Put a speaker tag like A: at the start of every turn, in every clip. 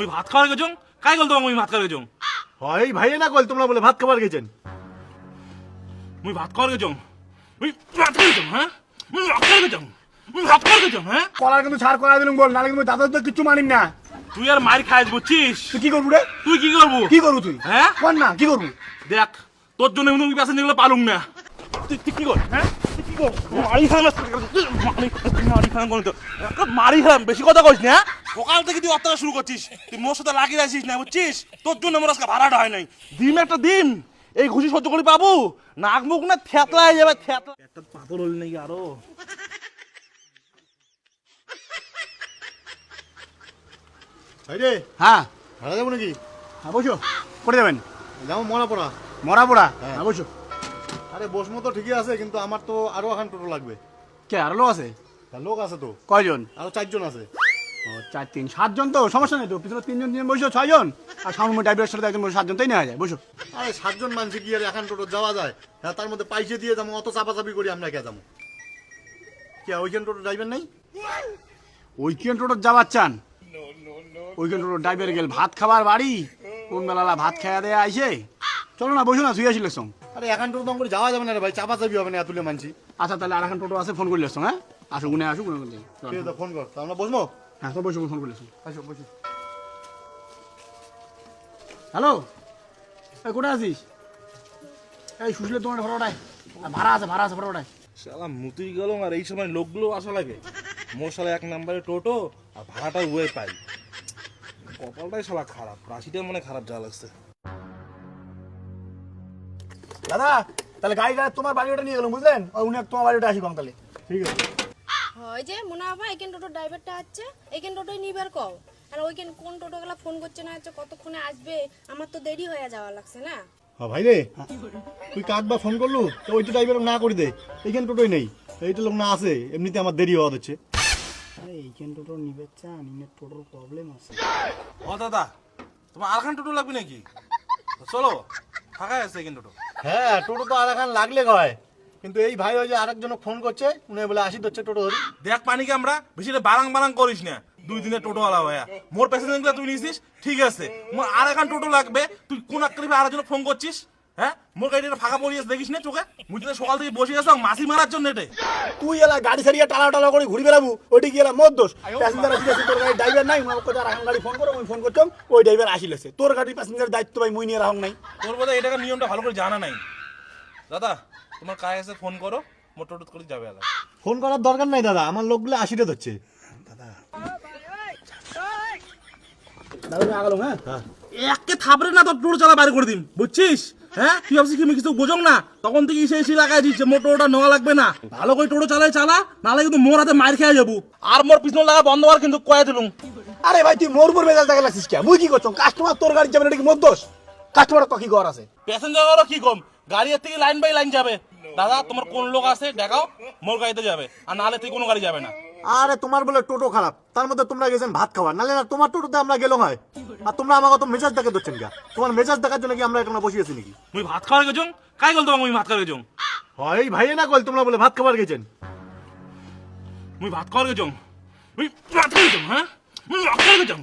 A: মুই ভাত খাওয়ার গেছং? কাই গল তোমাক মুই ভাত খাওয়ার গেছং?
B: হয় ভাই না কল তোমরা বলে ভাত খাবার গেছেন।
A: মুই ভাত খাওয়ার গেছং? মুই ভাত খাওয়ার গেছং হ্যাঁ? মুই ভাত খাওয়ার গেছং? মুই ভাত খাওয়ার গেছং হ্যাঁ?
B: কলার কিন্তু ছাড় করা দিলুম বল নালে কিন্তু দাদা তো কিচ্ছু মানিম না।
A: তুই আর মার খাইস বুঝছিস?
B: তুই কি করবু রে?
A: তুই কি করব?
B: কি করবু তুই?
A: হ্যাঁ?
B: কর না কি করবু?
A: দেখ তোর জন্য আমি পেছন যেগুলো পালুম না। তুই কি কর হ্যাঁ? মারি মারি তো মারি বেশি কথা কইস না হ্যাঁ? সকাল থেকে তুই অত্যাচার শুরু করছিস। তুই মোর সাথে লাগিয়ে আসিস না বুঝছিস? তোর জন্য আমার আজকে ভাড়াটা হয় নাই। দিন একটা দিন এই ঘুষি সহ্য করে পাবো। নাক মুখ না থ্যাতলা হয়ে যাবে থ্যাতলা একটা পাতল হল নাকি
B: আরও? রে
C: হ্যাঁ।
B: ভাড়া যাব নাকি?
C: হ্যাঁ বসো। করে যাবেন?
B: যাব মরা পড়া
C: মরা পোড়া
B: হ্যাঁ।
C: হ্যাঁ বসো।
B: আরে বসমো তো ঠিকই আছে কিন্তু আমার তো আরও এখন টোটো লাগবে।
C: কে আর লোক আছে?
B: লোক আছে তো।
C: কয়জন?
B: আরও চারজন আছে।
C: ও চার তিন সাতজন তো সমস্যা নেই তো। পিছনে তিনজন তিনজন বসো ছয়জন? আর সামনে ড্রাইভারের সাথে একজন বসে সাতজন তাই নেওয়া যায় বসো।
B: আরে সাতজন মানুষ কি আর এখন টোটো যাওয়া যায়? হ্যাঁ তার মধ্যে পাইসে দিয়ে যাব অত চাপাচাপি করি আমরা কে যাব? কে ওইখান টোটো ড্রাইভার নাই?
C: ওইখান টোটো যাবার চান? ওইখান টোটো ড্রাইভার গেল ভাত খাবার বাড়ি কোন বেলা ভাত খাওয়া দেয়া আইসে চলো না বসো না শুয়ে আসিল সঙ্গ
B: আরে এখন টোটো করে যাওয়া যাবে না রে ভাই চাপাচাপি হবে না এতুলে মানছি।
C: আচ্ছা তাহলে আর এখন টোটো আছে ফোন করলে হ্যাঁ? আসো গুনে আসো গুনে গুনে
B: ফোন কর। আমরা বসবো?
C: হ্যাঁ তো বসো ফোন করলে
B: আসো। বসি।
C: হ্যালো? এই কোথায় আছিস? এই সুশীলে তোমার ভাড়া আছে ভাড়া আছে ফটোটাই
A: শালা মুতুই গেল আর এই সময় লোকগুলো আসা লাগে। মোর শালা এক নম্বরে টোটো আর ভাড়াটা উয়ে পাই। কপালটাই শালা খারাপ রাশিটা মনে খারাপ যা লাগছে।
C: দাদা তাহলে গাড়িটা তোমার বাড়ি ওটা নিয়ে গেলাম বুঝলেন? উনি তোমার বাড়ি ওটা আসি কম তাহলে।
B: ঠিক আছে।
D: হয় যে মনে হয় এখান টোটো ড্রাইভারটা আছে এখান টোটোই নিবার কও আর ওইখান কোন টোটোগুলা ফোন করছে না হচ্ছে কতক্ষণে আসবে? আমার তো দেরি হয়ে যাওয়া লাগছে না।
B: হ্যাঁ ভাই রে তুই কাক বা ফোন করলু? তো ওইটা ড্রাইভার না করে দে। এইখান টোটোই নেই। এইটা লোক না আছে এমনিতে আমার দেরি হওয়া হচ্ছে।
C: আরে এইখান টোটো নিবে চান ইনের টোটোর প্রবলেম আছে।
A: ও দাদা তোমার আরখান টোটো লাগবে নাকি? চলো ফাঁকাই আছে কিন্তু টোটো।
B: হ্যাঁ টোটো তো আর এখন লাগলে হয় কিন্তু এই ভাই ওই যে আরেকজন ফোন করছে, উনি বলে, আসি ধরছে টোটো ধরি।
A: দেখ পানি কি আমরা, বেশি বারাং বারাং করিস না, দুই দিনে টোটো আলা ভাইয়া মোর প্যাসেঞ্জার তুই নিছিস, ঠিক আছে। মোর আর এখন টোটো লাগবে, তুই কোন আক্কালি আরেকজন ফোন করছিস? হ্যাঁ? মোর গাড়িটা ফাঁকা পড়িয়েছে দেখিস না চোখে? মুই তো সকাল থেকে বসে আছো মাসি মারার জন্য এটে
C: তুই এলা গাড়ি সারিয়ে টালা টালা করে ঘুরি বেড়াবো ওইটা কি এলা মোর দোষ? প্যাসেঞ্জার আসি তোর গাড়ি ড্রাইভার নাই আমার কোথায় রাখান গাড়ি ফোন করো আমি ফোন করতাম ওই ড্রাইভার আসিলেছে তোর গাড়ি প্যাসেঞ্জার দায়িত্ব ভাই মুই নিয়ে রাখং নাই।
A: তোর বোধহয় এটাকে নিয়মটা ভালো করে জানা নাই। দাদা তোমার ফোন করো করে যাবে
B: ফোন করার দরকার নাই দাদা আমার লোকগুলো আশিটা ধরছে।
C: দাদা। আমি আগালাম হ্যাঁ?
A: একে থাপড়ে না তোর টোটো চালা বাইরে করে দিন বুঝছিস? হ্যাঁ? তুই ভাবছিস কি আমি কিছু বোঝং না। তখন থেকে লাগাই দিচ্ছে মোর টোটোটা নেওয়া লাগবে না। ভালো করে টোটো চালাই চালা নাহলে কিন্তু মোর হাতে মার খেয়ে যাব। আর মোর পিছনে লাগা বন্ধ হওয়ার কিন্তু কয়ে দিলুম।
C: আরে ভাই তুই মোর উপর বেজাল দেখা লাগছিস কে? মুই কি করছ কাস্টমার তোর গাড়ি যাবে না এটা কি মোর দোষ? কাস্টমার কি কর আছে?
A: প্যাসেঞ্জারও কি কম? গাড়ি থেকে লাইন বাই লাইন যাবে। দাদা তোমার কোন লোক আছে? দেখাও মোর গাড়িতে যাবে। আর নাহলে তুই কোনো গাড়ি যাবে না।
B: আরে তোমার বলে টোটো খারাপ। তার মধ্যে তোমরা গেছেন ভাত খাওয়া নালে না তোমার টোটোতে আমরা গেলো হয়। আর তোমরা আমাকে তো মেজাজ দেখে ধরছেন গা তোমার মেজাজ দেখার জন্য কি আমরা এখানে বসিয়েছি নাকি?
A: মুই ভাত খাওয়ার গেছং? কাই গল তোমাক মুই ভাত খাওয়ার গেছং?
B: হয় ভাই না কল তোমরা বলে ভাত খাবার গেছেন।
A: মুই ভাত খাওয়ার গেছং? মুই ভাত খাওয়ার গেছং হ্যাঁ? মুই ভাত খাওয়ার গেছং?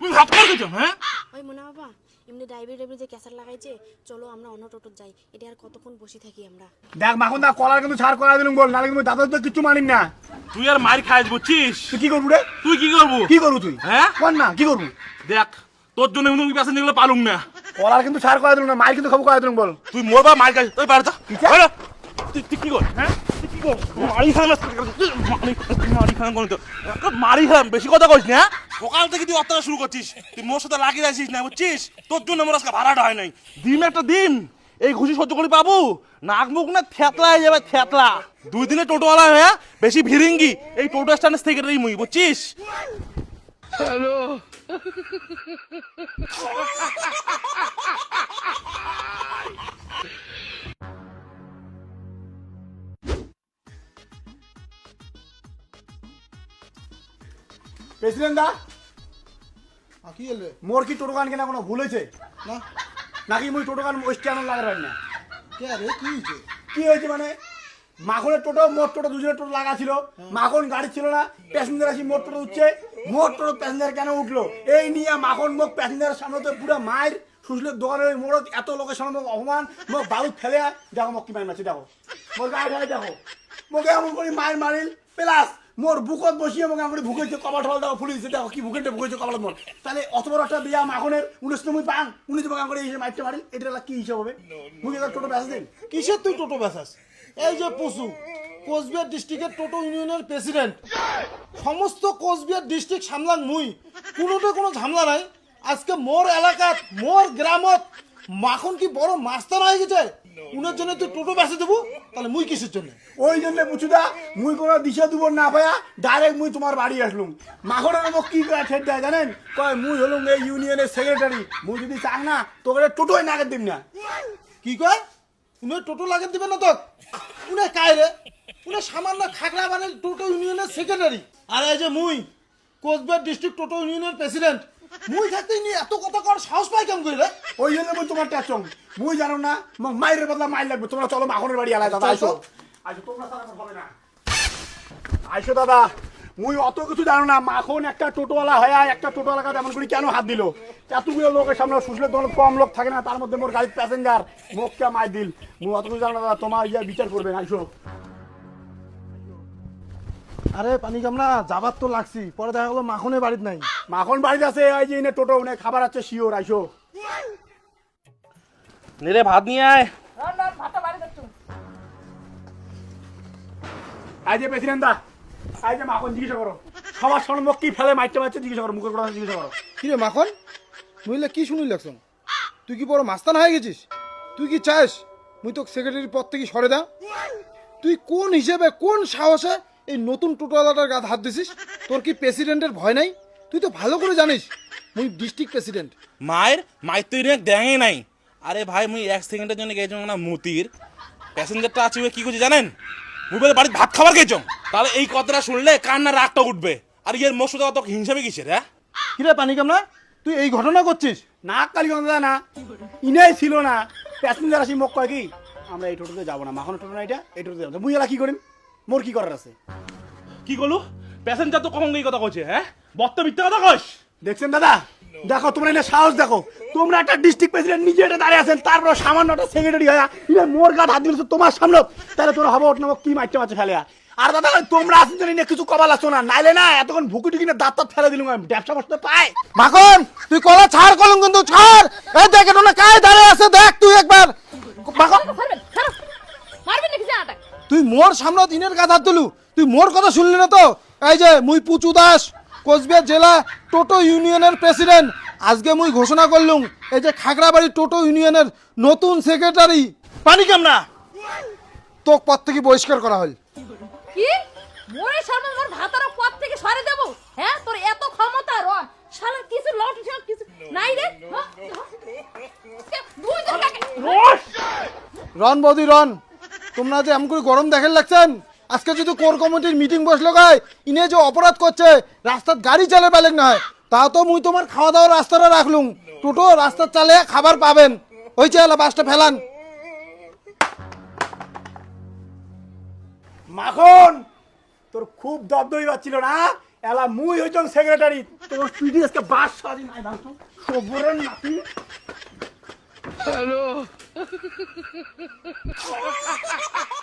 A: মুই ভাত খাওয়ার গেছং হ্যাঁ?
D: ওই মনে বাবা এমনি ড্রাইভার ড্রাইভার যে ক্যাসার লাগাইছে চলো আমরা অন্য টোটো যাই। এটা আর কতক্ষণ বসে থাকি আমরা?
C: দেখ মাখন দা কলার কিন্তু ছাড় করা দিলুম বল নালে কিন্তু দাদা তো কিচ্ছু মানিম না।
A: তুই আর মার খাইস বুঝছিস?
C: তুই কি করবু রে?
A: তুই কি করব?
C: কি করবু তুই?
A: হ্যাঁ?
C: কর না কি করবু?
A: দেখ তোর জন্য আমি প্যাসেঞ্জারগুলো পালুম না।
C: কলার কিন্তু ছাড় করা দিলুম না মাই কিন্তু খবর করা দিলুম বল।
A: তুই মোর বা মার খাইস তুই পারছ? তুই তুই কি কর? হ্যাঁ? তুই কি কর? মারি খান মারি মারি খান কোন তো মারি খান বেশি কথা কইস না হ্যাঁ? সকাল থেকে তুই অত্যাচার শুরু করছিস। তুই মোর সাথে লাগিয়ে আসিস না বুঝছিস? তোর জন্য মোর আজকে ভাড়াটা হয় নাই। দিন একটা দিন। এই ঘুষি সহ্য করে পাবো নাক মুখ না থ্যাতলা হয়ে যাবে থ্যাতলা দুই দিনে টোটোওয়ালা হয়ে বেশি ভিড়িঙ্গি। এই টোটো স্ট্যান্ড থেকে রেই মুই বুঝছিস?
C: প্রেসিডেন্ট দা
B: কি
C: মোর কি টোটো গান কেনা কোনো ভুল হয়েছে?
B: না।
C: নাকি মুই টোটো গান স্ট্যান্ড লাগাই না?
B: কে রে কি হয়েছে
C: কি হয়েছে মানে? মাখনের টোটো মোট টোটো দুজনের টোটো লাগা ছিল। মাখন গাড়ি ছিল না প্যাসেঞ্জার আসি মোট টোটো উঠছে। মোর টোটো প্যাসেঞ্জার কেন উঠল? এই নিয়ে মাখন মুখ প্যাসেঞ্জারের সামনে তো পুরো মায়ের সুশলের দোকানের ওই মোড়ত এত লোকের সামনে মোক অপমান মোক বালু ফেলে। দেখো মোক কিমান মারছে দেখো। মোর গায়ে দেখো। মোকে এমন করে মায়ের মারিল প্লাস মোর বুকত বসিয়ে মোক করে ভুকেছে কপাল টপাল দেখো ফুলে দিচ্ছে দেখো কি বুকেটে ভুকেছে কপাল মোর তাহলে অত বড় একটা বিয়া মাখনের উনিশ তুমি পান উনি তোমাকে করে এই মাইরটা মারিল এটা কি হিসাব হবে মুখে তার টোটো প্যাসেঞ্জ দিন
E: কিসের তুই টোটো বেচাস এই যে পশু কোচবিহার ডিস্ট্রিক্টের টোটো ইউনিয়নের প্রেসিডেন্ট সমস্ত কোচবিহার ডিস্ট্রিক্ট সামলাং মুই কোনোটা কোনো ঝামেলা নাই আজকে মোর এলাকাত মোর গ্রামত মাখন কি বড় মাস্টার হয়ে গেছে? উনার জন্য তুই টোটো বেচে দেবো তাহলে মুই কিসের জন্য?
C: ওই জন্য বুঝুদা মুই কোনো দিশা দিব না পায়া ডাইরেক্ট মুই তোমার বাড়ি আসলুম। মাখনের মোক কি করে ঠেট দেয় জানেন? কয় মুই হলুম এই ইউনিয়নের সেক্রেটারি মুই যদি চাং না তোকে টোটোই নাগে দিম না।
E: কি কয়? উনি টোটো লাগে দিবে না তো উনি কায় রে? উনি সামান্য খাগড়া মানে টোটো ইউনিয়নের সেক্রেটারি আর এই যে মুই কোচবিহার ডিস্ট্রিক্ট টোটো ইউনিয়নের প্রেসিডেন্ট মুই থাকতে ইনি এত কথা কর সাহস পাই কেমন
C: ওই জন্য মুই তোমার টাচং। মুই জানো না মাইরের বদলা মাইর লাগবে। তোমরা চলো মাখনের বাড়ি আলাদা দাদা আইসো। আইসো তোমরা হবে না। আইসো দাদা মুই অত কিছু জানো না মাখন একটা টোটোওয়ালা হয়ে একটা টোটোওয়ালা কাছে এমন করে কেন হাত দিল? এতগুলো লোকের সামনে শুষলে তোমার কম লোক থাকে না তার মধ্যে মোর গাড়ির প্যাসেঞ্জার মোক কে মাই দিল। মুই অত কিছু জানো না দাদা তোমার ইয়া বিচার করবে আইসো।
E: আরে পানি কামনা যাবার তো লাগছি পরে দেখা গেলো মাখনে বাড়িতে নাই।
C: মাখন বাড়িতে আছে ওই যে এনে টোটো উনে খাবার আছে শিওর আইসো।
A: নিরে ভাত নিয়ে আয়।
C: আই যে প্রেসিডেন্ট দা আই যে মাখন জিজ্ঞাসা করো। সবার সামনে মোক কি ফেলে মাইতে মারছে জিজ্ঞাসা করো মুখের কথা জিজ্ঞাসা করো।
E: কি রে মাখন? মুইলে কি শুনি লাগছ তুই কি বড় মাস্তান হয়ে গেছিস? তুই কি চাস মুই তো সেক্রেটারির পদ থেকে সরে দা তুই কোন হিসেবে কোন সাহসে এই নতুন টোটোওয়ালাটার গাত হাত দিছিস? তোর কি প্রেসিডেন্টের ভয় নাই? তুই তো ভালো করে জানিস মুই ডিস্ট্রিক্ট প্রেসিডেন্ট
A: মায়ের মায়ের তো ইনে দেঙে নাই। আরে ভাই মুই এক সেকেন্ডের জন্য গেছিলাম না মুতির। প্যাসেঞ্জারটা আছে কি করছে জানেন? মুই বলে বাড়িতে ভাত খাবার গেছ তাহলে এই কথাটা শুনলে কান্না রাগটা উঠবে। আর ইয়ের মোর সাথে অত হিংসাবে কিসের হ্যাঁ?
E: কিরে পানি কামনা তুই এই ঘটনা করছিস?
C: না কালীগঞ্জ না। ইনাই ছিল না। প্যাসেঞ্জার আসি মোক কয় কি আমরা এই টোটোতে যাব না মাখন টোটো না এটা এই টোটোতে যাব মুই এলা কি করিম? মোর কি করার আছে?
A: কি করলু প্যাসেঞ্জার তো কখন এই কথা কইছে হ্যাঁ? বত্ত মিথ্যা কথা কইস।
C: দেখছেন দাদা? দেখো তোমরা এনে সাহস দেখো। তোমরা একটা ডিস্ট্রিক্ট প্রেসিডেন্ট নিজে এটা দাঁড়িয়ে আছেন তারপর সামান্য একটা সেক্রেটারি হয় ইলে মোর গাত হাত দিয়েছে তোমার সামনে তাহলে তোর হবে ওটা কি মারতে মারছে ফেলে আর? দাদা তোমরা আসেন জানি না কিছু কবাল আসো না। নাইলে না এতক্ষণ ভুকি টুকি না দাঁত ফেলে দিলুম আমি ব্যবসা করতে পাই
E: মাখন তুই কলা ছাড় কলম কিন্তু ছাড়। এই দেখ এটা না কায় দাঁড়িয়ে আছে দেখ তুই একবার। মাখন তুই মোর সামনে দিনের কাজ হাত দিলু তুই মোর কথা শুনলি না তো? এই যে মুই পুচু দাস কোচবিহার জেলা টোটো ইউনিয়নের প্রেসিডেন্ট। আজকে মুই ঘোষণা করলুম এই যে খাগড়াবাড়ি টোটো ইউনিয়নের নতুন সেক্রেটারি। পানি কামনা? তো পদ থেকে বহিষ্কার করা হল
F: কি? মোরে মোর ভাতার পথ থেকে সরে দেব? হ্যাঁ তোর এত ক্ষমতা রন শালা কিছু লট সব কিছু নাই রে
E: রন বৌদি রন। তোমরা যে এমন করে গরম দেখেন লাগছেন? আজকে যদি কোর কমিটির মিটিং বসল গায় ইনে যে অপরাধ করছে রাস্তার গাড়ি চালে পেলেন না হয় তা তো মুই তোমার খাওয়া দাওয়ার রাস্তাটা রাখলুম। টোটো রাস্তার চালে খাবার পাবেন। ওই চালা বাসটা ফেলান।
C: মাখন তোর খুব দবদবি পাচ্ছিল না? এলা মুই হইছং সেক্রেটারি তোর পিডিএসকে বাস সারি নাই ভাঙছ সবরের নাতি।